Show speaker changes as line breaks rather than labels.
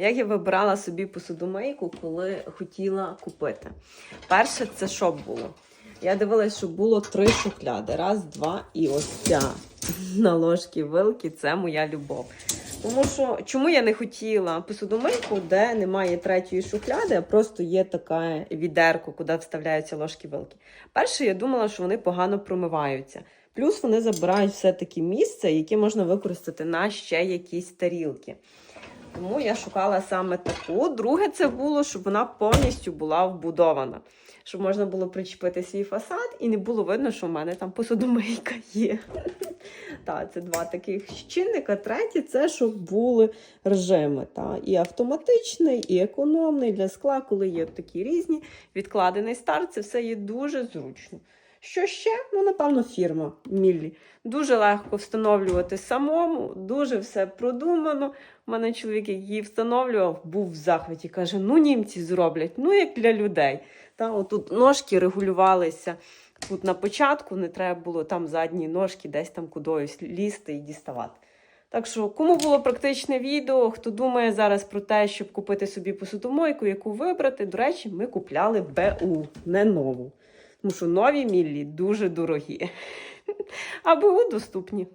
Як я вибирала собі посудомийку, коли хотіла купити? Перше, це що було? Я дивилась, що було три шухляди. Раз, два і ось ця на ложки вилки це моя любов. Тому що чому я не хотіла посудомийку, де немає третьої шухляди, а просто є таке відерко, куди вставляються ложки вилки. Перше, я думала, що вони погано промиваються. Плюс вони забирають все-таки місце, яке можна використати на ще якісь тарілки. Тому я шукала саме таку. Друге, це було, щоб вона повністю була вбудована, щоб можна було причепити свій фасад і не було видно, що в мене там посудомийка є. Так, це два таких чинника. Третє це щоб були режими. Та, і автоматичний, і економний для скла, коли є такі різні. Відкладений старт, це все є дуже зручно. Що ще? Ну, напевно, фірма Міллі. Дуже легко встановлювати самому, дуже все продумано. У мене чоловік, її встановлював, був в захваті. Каже: ну німці зроблять, ну як для людей. Та, отут ножки регулювалися. Тут на початку не треба було там задні ножки десь там кудись лізти і діставати. Так що, кому було практичне відео, хто думає зараз про те, щоб купити собі посудомойку, яку вибрати, до речі, ми купляли БУ, не нову. Тому що нові міллі дуже дорогі. А БУ доступні.